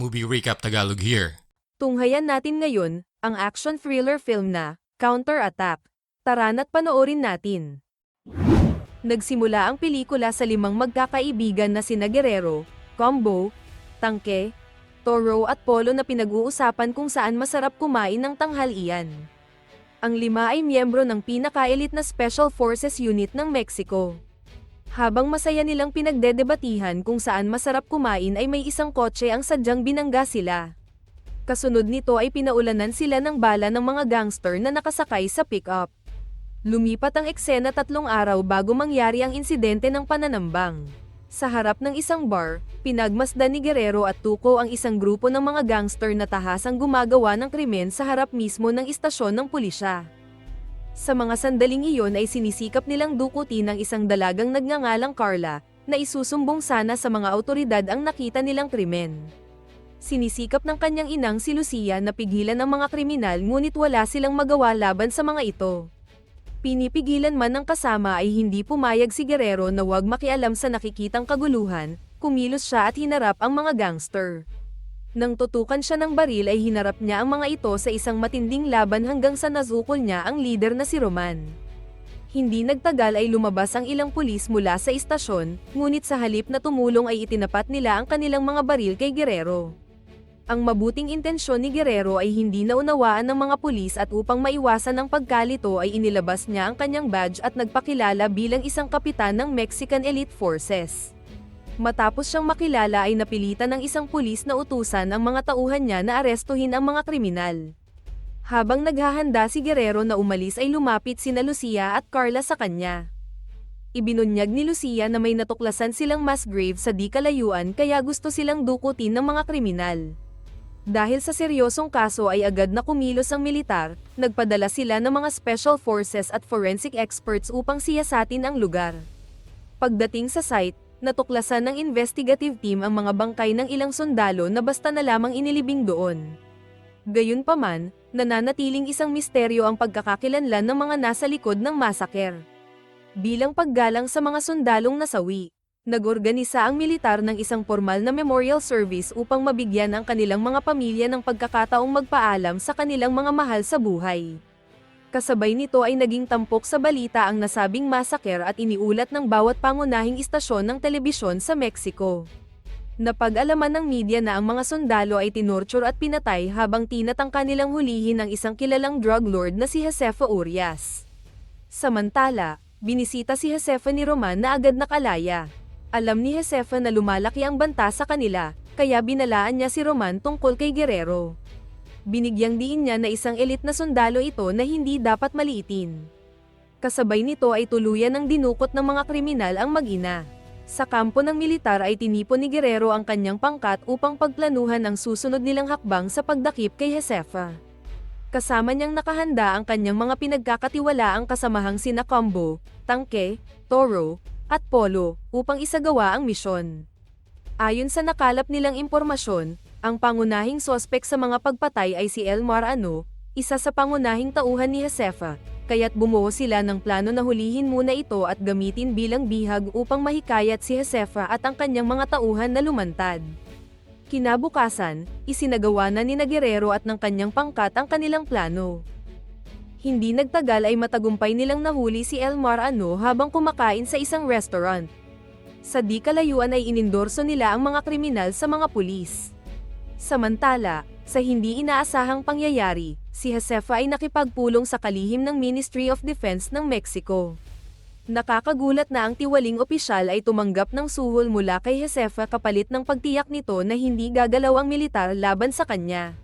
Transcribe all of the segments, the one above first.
Movie Recap Tagalog here. Tunghayan natin ngayon, ang action thriller film na, Counter Attack. Tara na't panoorin natin. Nagsimula ang pelikula sa limang magkakaibigan na sina Guerrero, Combo, Tangke, Toro at Polo na pinag-uusapan kung saan masarap kumain ng tanghalian. Ang lima ay miyembro ng pinaka-elite na Special Forces Unit ng Mexico. Habang masaya nilang pinagdedebatihan kung saan masarap kumain ay may isang kotse ang sadyang binangga sila. Kasunod nito ay pinaulanan sila ng bala ng mga gangster na nakasakay sa pickup. Lumipat ang eksena tatlong araw bago mangyari ang insidente ng pananambang. Sa harap ng isang bar, pinagmasdan ni Guerrero at Tuco ang isang grupo ng mga gangster na tahasang gumagawa ng krimen sa harap mismo ng istasyon ng pulisya. Sa mga sandaling iyon ay sinisikap nilang dukutin ang isang dalagang nagngangalang Carla, na isusumbong sana sa mga autoridad ang nakita nilang krimen. Sinisikap ng kanyang inang si Lucia na pigilan ang mga kriminal ngunit wala silang magawa laban sa mga ito. Pinipigilan man ng kasama ay hindi pumayag si Guerrero na huwag makialam sa nakikitang kaguluhan, kumilos siya at hinarap ang mga gangster. Nang tutukan siya ng baril ay hinarap niya ang mga ito sa isang matinding laban hanggang sa nazukol niya ang leader na si Roman. Hindi nagtagal ay lumabas ang ilang pulis mula sa istasyon, ngunit sa halip na tumulong ay itinapat nila ang kanilang mga baril kay Guerrero. Ang mabuting intensyon ni Guerrero ay hindi naunawaan ng mga pulis at upang maiwasan ang pagkalito ay inilabas niya ang kanyang badge at nagpakilala bilang isang kapitan ng Mexican Elite Forces. Matapos siyang makilala ay napilitan ng isang pulis na utusan ang mga tauhan niya na arestuhin ang mga kriminal. Habang naghahanda si Guerrero na umalis ay lumapit sina Lucia at Carla sa kanya. Ibinunyag ni Lucia na may natuklasan silang mass grave sa di kalayuan kaya gusto silang dukutin ng mga kriminal. Dahil sa seryosong kaso ay agad na kumilos ang militar, nagpadala sila ng mga special forces at forensic experts upang siyasatin ang lugar. Pagdating sa site, natuklasan ng investigative team ang mga bangkay ng ilang sundalo na basta na lamang inilibing doon. Gayunpaman, nananatiling isang misteryo ang pagkakakilanlan ng mga nasa likod ng masaker. Bilang paggalang sa mga sundalong nasawi, nagorganisa ang militar ng isang formal na memorial service upang mabigyan ang kanilang mga pamilya ng pagkakataong magpaalam sa kanilang mga mahal sa buhay. Kasabay nito ay naging tampok sa balita ang nasabing masaker at iniulat ng bawat pangunahing istasyon ng telebisyon sa Mexico. Napag-alaman ng media na ang mga sundalo ay tinorture at pinatay habang tinatangka nilang hulihin ang isang kilalang drug lord na si Josefa Urias. Samantala, binisita si Josefa ni Roman na agad nakalaya. Alam ni Josefa na lumalaki ang banta sa kanila, kaya binalaan niya si Roman tungkol kay Guerrero. Binigyang diin niya na isang elit na sundalo ito na hindi dapat maliitin. Kasabay nito ay tuluyan ng dinukot ng mga kriminal ang mag-ina. Sa kampo ng militar ay tinipon ni Guerrero ang kanyang pangkat upang pagplanuhan ang susunod nilang hakbang sa pagdakip kay Josefa. Kasama niyang nakahanda ang kanyang mga pinagkakatiwalaang kasamahang sina Combo, Tangke, Toro, at Polo, upang isagawa ang misyon. Ayon sa nakalap nilang impormasyon, ang pangunahing sospek sa mga pagpatay ay si Elmar Ano, isa sa pangunahing tauhan ni Josefa, kaya't bumuo sila ng plano na hulihin muna ito at gamitin bilang bihag upang mahikayat si Josefa at ang kanyang mga tauhan na lumantad. Kinabukasan, isinagawa na ni Guerrero at ng kanyang pangkat ang kanilang plano. Hindi nagtagal ay matagumpay nilang nahuli si Elmar Ano habang kumakain sa isang restaurant. Sa di kalayuan ay inindorso nila ang mga kriminal sa mga pulis. Samantala, sa hindi inaasahang pangyayari, si Josefa ay nakipagpulong sa kalihim ng Ministry of Defense ng Mexico. Nakakagulat na ang tiwaling opisyal ay tumanggap ng suhol mula kay Josefa kapalit ng pagtiyak nito na hindi gagalaw ang militar laban sa kanya.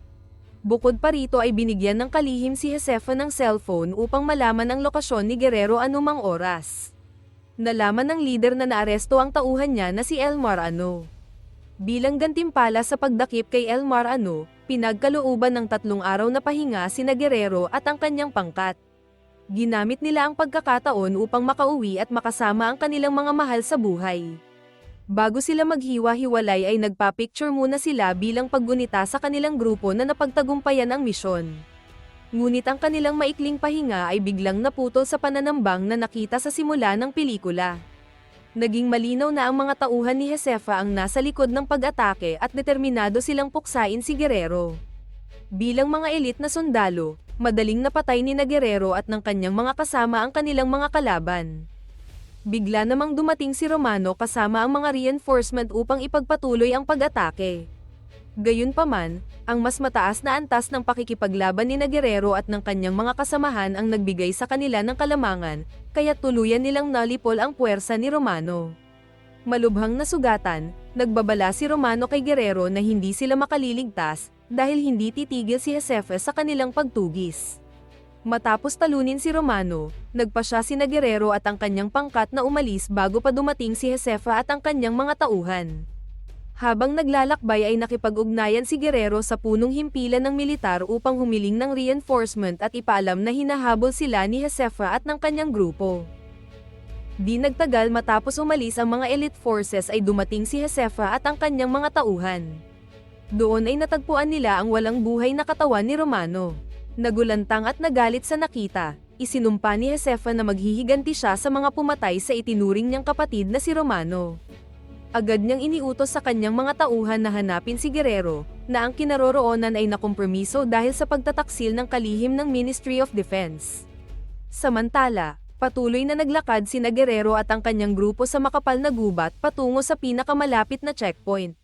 Bukod pa rito ay binigyan ng kalihim si Josefa ng cellphone upang malaman ang lokasyon ni Guerrero anumang oras. Nalaman ng leader na naaresto ang tauhan niya na si Elmar Ano. Bilang gantimpala sa pagdakip kay Elmar Ano, pinagkalooban ng tatlong araw na pahinga sina Guerrero at ang kanyang pangkat. Ginamit nila ang pagkakataon upang makauwi at makasama ang kanilang mga mahal sa buhay. Bago sila maghiwa-hiwalay ay nagpa-picture muna sila bilang paggunita sa kanilang grupo na napagtagumpayan ang misyon. Ngunit ang kanilang maikling pahinga ay biglang naputol sa pananambang na nakita sa simula ng pelikula. Naging malinaw na ang mga tauhan ni Josefa ang nasa likod ng pag-atake at determinado silang puksain si Guerrero. Bilang mga elit na sundalo, madaling napatay ni na Guerrero at ng kanyang mga kasama ang kanilang mga kalaban. Bigla namang dumating si Romano kasama ang mga reinforcement upang ipagpatuloy ang pag-atake. Gayunpaman, ang mas mataas na antas ng pakikipaglaban ni Guerrero at ng kanyang mga kasamahan ang nagbigay sa kanila ng kalamangan, kaya tuluyan nilang nalipol ang puwersa ni Romano. Malubhang nasugatan, nagbabala si Romano kay Guerrero na hindi sila makaliligtas, dahil hindi titigil si Josefa sa kanilang pagtugis. Matapos talunin si Romano, nagpa siya si Guerrero at ang kanyang pangkat na umalis bago pa dumating si Josefa at ang kanyang mga tauhan. Habang naglalakbay ay nakipag-ugnayan si Guerrero sa punong himpilan ng militar upang humiling ng reinforcement at ipaalam na hinahabol sila ni Josefa at ng kanyang grupo. Di nagtagal matapos umalis ang mga elite forces ay dumating si Josefa at ang kanyang mga tauhan. Doon ay natagpuan nila ang walang buhay na katawan ni Romano. Nagulantang at nagalit sa nakita, isinumpa ni Josefa na maghihiganti siya sa mga pumatay sa itinuring niyang kapatid na si Romano. Agad niyang iniutos sa kanyang mga tauhan na hanapin si Guerrero, na ang kinaroroonan ay nakompromiso dahil sa pagtataksil ng kalihim ng Ministry of Defense. Samantala, patuloy na naglakad si na Guerrero at ang kanyang grupo sa makapal na gubat patungo sa pinakamalapit na checkpoint.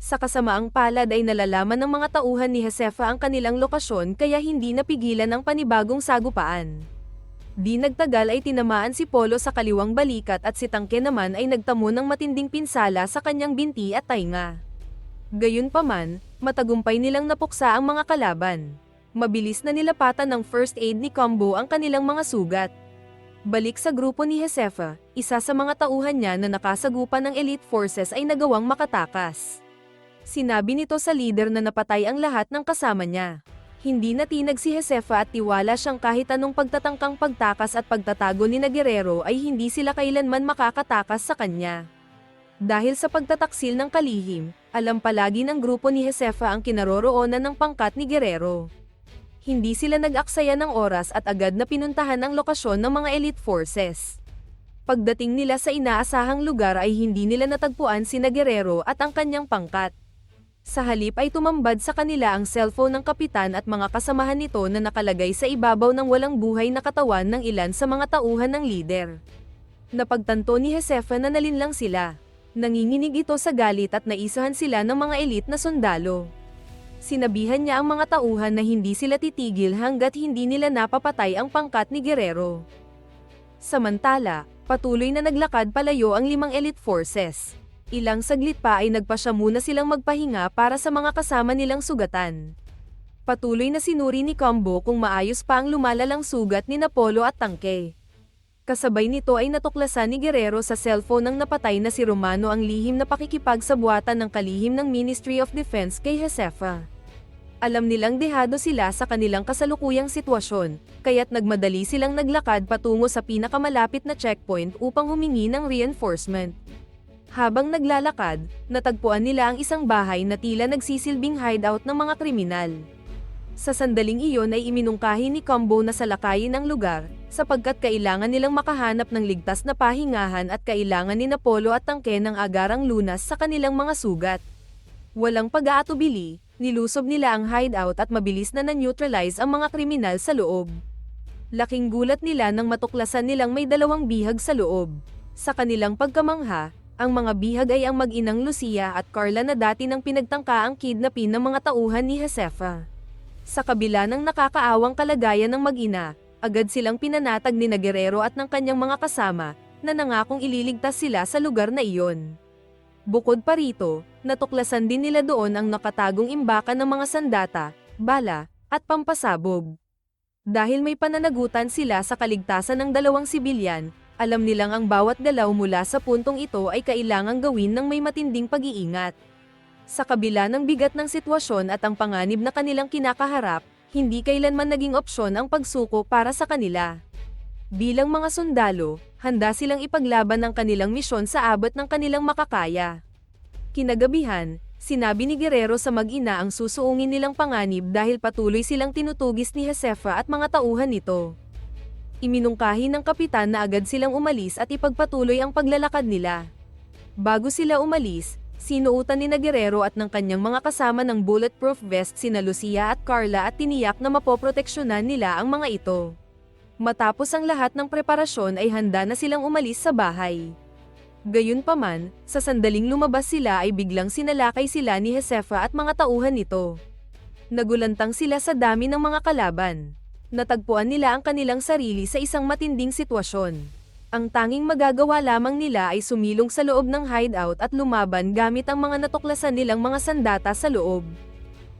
Sa kasamaang palad ay nalalaman ng mga tauhan ni Josefa ang kanilang lokasyon kaya hindi napigilan ang panibagong sagupaan. Di nagtagal ay tinamaan si Polo sa kaliwang balikat at si Tangke naman ay nagtamo ng matinding pinsala sa kanyang binti at tainga. Gayunpaman, matagumpay nilang napuksa ang mga kalaban. Mabilis na nilapatan ng first aid ni Combo ang kanilang mga sugat. Balik sa grupo ni Josefa, isa sa mga tauhan niya na nakasagupan ng elite forces ay nagawang makatakas. Sinabi nito sa leader na napatay ang lahat ng kasama niya. Hindi natinag si Josefa at tiwala siyang kahit anong pagtatangkang pagtakas at pagtatago ni Guerrero ay hindi sila kailanman makakatakas sa kanya. Dahil sa pagtataksil ng kalihim, alam palagi ng grupo ni Josefa ang kinaroroonan ng pangkat ni Guerrero. Hindi sila nag-aksaya ng oras at agad na pinuntahan ang lokasyon ng mga elite forces. Pagdating nila sa inaasahang lugar ay hindi nila natagpuan si Guerrero at ang kanyang pangkat. Sa halip ay tumambad sa kanila ang cellphone ng kapitan at mga kasamahan nito na nakalagay sa ibabaw ng walang buhay na katawan ng ilan sa mga tauhan ng lider. Napagtanto ni Josefa na nalinlang sila. Nanginginig ito sa galit at naisahan sila ng mga elit na sundalo. Sinabihan niya ang mga tauhan na hindi sila titigil hanggat hindi nila napapatay ang pangkat ni Guerrero. Samantala, patuloy na naglakad palayo ang limang elite forces. Ilang saglit pa ay nagpasya muna silang magpahinga para sa mga kasama nilang sugatan. Patuloy na sinuri ni Combo kung maayos pa ang lumalalang sugat ni Napolo at Tangke. Kasabay nito ay natuklasan ni Guerrero sa cellphone ng napatay na si Romano ang lihim na pakikipagsabuatan ng kalihim ng Ministry of Defense kay Josefa. Alam nilang dehado sila sa kanilang kasalukuyang sitwasyon, kaya't nagmadali silang naglakad patungo sa pinakamalapit na checkpoint upang humingi ng reinforcement. Habang naglalakad, natagpuan nila ang isang bahay na tila nagsisilbing hideout ng mga kriminal. Sa sandaling iyon ay iminungkahi ni Combo na salakayin ang lugar, sapagkat kailangan nilang makahanap ng ligtas na pahingahan at kailangan ni Napolo at Tangke ng agarang lunas sa kanilang mga sugat. Walang pag-aatubili, nilusob nila ang hideout at mabilis na na-neutralize ang mga kriminal sa loob. Laking gulat nila nang matuklasan nilang may dalawang bihag sa loob. Sa kanilang pagkamangha, ang mga bihag ay ang mag-inang Lucia at Carla na dati nang pinagtangka ang kidnapin ng mga tauhan ni Josefa. Sa kabila ng nakakaawang kalagayan ng mag-ina, agad silang pinanatag ni na Guerrero at ng kanyang mga kasama, na nangakong ililigtas sila sa lugar na iyon. Bukod pa rito, natuklasan din nila doon ang nakatagong imbakan ng mga sandata, bala, at pampasabog. Dahil may pananagutan sila sa kaligtasan ng dalawang sibilyan, alam nilang ang bawat galaw mula sa puntong ito ay kailangang gawin ng may matinding pag-iingat. Sa kabila ng bigat ng sitwasyon at ang panganib na kanilang kinakaharap, hindi kailanman naging opsyon ang pagsuko para sa kanila. Bilang mga sundalo, handa silang ipaglaban ang kanilang misyon sa abot ng kanilang makakaya. Kinagabihan, sinabi ni Guerrero sa mag-ina ang susuungin nilang panganib dahil patuloy silang tinutugis ni Josefa at mga tauhan nito. Iminungkahi ng kapitan na agad silang umalis at ipagpatuloy ang paglalakad nila. Bago sila umalis, sinuutan ni na Guerrero at ng kanyang mga kasama ng bulletproof vest sina Lucia at Carla at tiniyak na mapoproteksyonan nila ang mga ito. Matapos ang lahat ng preparasyon ay handa na silang umalis sa bahay. Gayunpaman, sa sandaling lumabas sila ay biglang sinalakay sila ni Josefa at mga tauhan nito. Nagulantang sila sa dami ng mga kalaban. Natagpuan nila ang kanilang sarili sa isang matinding sitwasyon. Ang tanging magagawa lamang nila ay sumilong sa loob ng hideout at lumaban gamit ang mga natuklasan nilang mga sandata sa loob.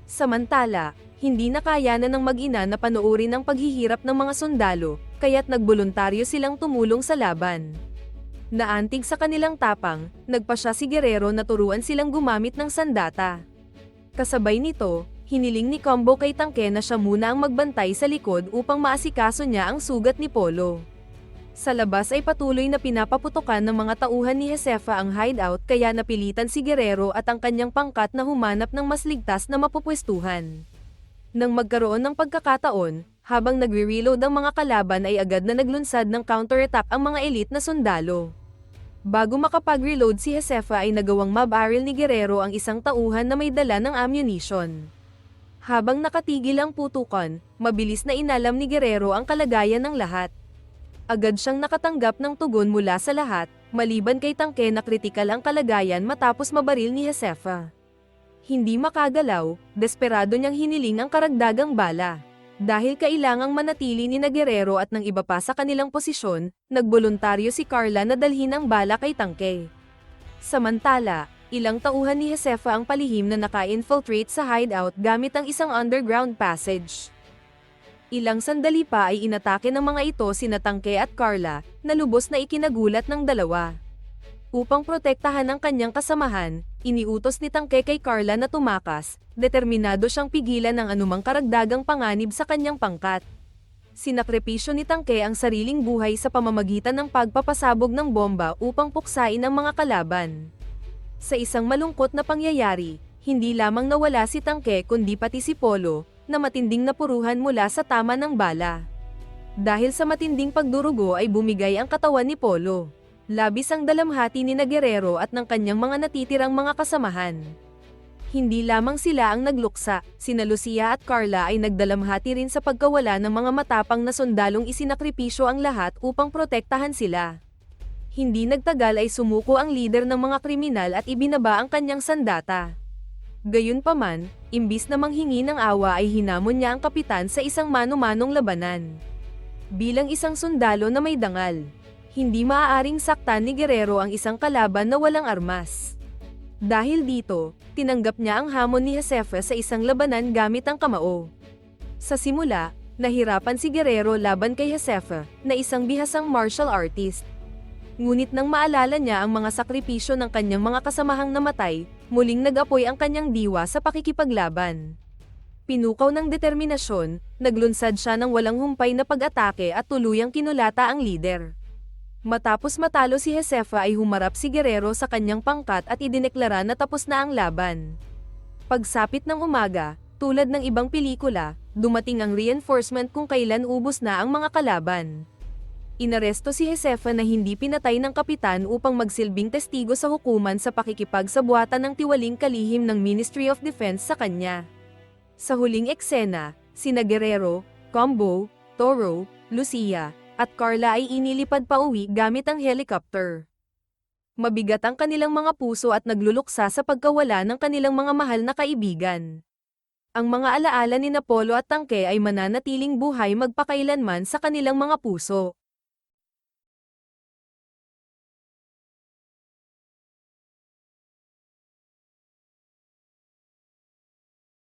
Samantala, hindi na kaya na ng mag-ina na panoorin ang paghihirap ng mga sundalo, kaya't nagboluntaryo silang tumulong sa laban. Naantig sa kanilang tapang, nagpa siya si Guerrero na turuan silang gumamit ng sandata. Kasabay nito, hiniling ni Combo kay Tangke na siya muna ang magbantay sa likod upang maasikaso niya ang sugat ni Polo. Sa labas ay patuloy na pinapaputukan ng mga tauhan ni Josefa ang hideout kaya napilitan si Guerrero at ang kanyang pangkat na humanap ng mas ligtas na mapupwestuhan. Nang magkaroon ng pagkakataon, habang nagre-reload ang mga kalaban ay agad na naglunsad ng counterattack ang mga elite na sundalo. Bago makapag-reload si Josefa ay nagawang mabaril ni Guerrero ang isang tauhan na may dala ng ammunition. Habang nakatigil ang putukan, mabilis na inalam ni Guerrero ang kalagayan ng lahat. Agad siyang nakatanggap ng tugon mula sa lahat, maliban kay Tangke na kritikal ang kalagayan matapos mabaril ni Josefa. Hindi makagalaw, desperado niyang hiniling ang karagdagang bala. Dahil kailangang manatili ni na Guerrero at ng iba pa sa kanilang posisyon, nagboluntaryo si Carla na dalhin ang bala kay Tangke. Samantala, ilang tauhan ni Josefa ang palihim na naka-infiltrate sa hideout gamit ang isang underground passage. Ilang sandali pa ay inatake ng mga ito sina Tangke at Carla, na lubos na ikinagulat ng dalawa. Upang protektahan ang kanyang kasamahan, iniutos ni Tangke kay Carla na tumakas, determinado siyang pigilan ng anumang karagdagang panganib sa kanyang pangkat. Sinakripisyo ni Tangke ang sariling buhay sa pamamagitan ng pagpapasabog ng bomba upang puksain ang mga kalaban. Sa isang malungkot na pangyayari, hindi lamang nawala si Tangke kundi pati si Polo, na matinding napuruhan mula sa tama ng bala. Dahil sa matinding pagdurugo ay bumigay ang katawan ni Polo. Labis ang dalamhati ni na Guerrero at ng kanyang mga natitirang mga kasamahan. Hindi lamang sila ang nagluksa, sina Lucia at Carla ay nagdalamhati rin sa pagkawala ng mga matapang na sundalong isinakripisyo ang lahat upang protektahan sila. Hindi nagtagal ay sumuko ang lider ng mga kriminal at ibinaba ang kanyang sandata. Gayunpaman, imbis na manghingi ng awa ay hinamon niya ang kapitan sa isang mano-manong labanan. Bilang isang sundalo na may dangal, hindi maaaring saktan ni Guerrero ang isang kalaban na walang armas. Dahil dito, tinanggap niya ang hamon ni Josefa sa isang labanan gamit ang kamao. Sa simula, nahirapan si Guerrero laban kay Josefa, na isang bihasang martial artist. Ngunit nang maalala niya ang mga sakripisyo ng kanyang mga kasamahang namatay, muling nag-apoy ang kanyang diwa sa pakikipaglaban. Pinukaw ng determinasyon, naglunsad siya ng walang humpay na pag-atake at tuluyang kinulata ang lider. Matapos matalo si Josefa ay humarap si Guerrero sa kanyang pangkat at idineklara na tapos na ang laban. Pagsapit ng umaga, tulad ng ibang pelikula, dumating ang reinforcement kung kailan ubos na ang mga kalaban. Inaresto si Josefa na hindi pinatay ng kapitan upang magsilbing testigo sa hukuman sa pakikipagsabuatan ng tiwaling kalihim ng Ministry of Defense sa kanya. Sa huling eksena, sina Guerrero, Combo, Toro, Lucia, at Carla ay inilipad pa uwi gamit ang helicopter. Mabigat ang kanilang mga puso at nagluluksa sa pagkawala ng kanilang mga mahal na kaibigan. Ang mga alaala ni Napolo at Tangke ay mananatiling buhay magpakailanman sa kanilang mga puso.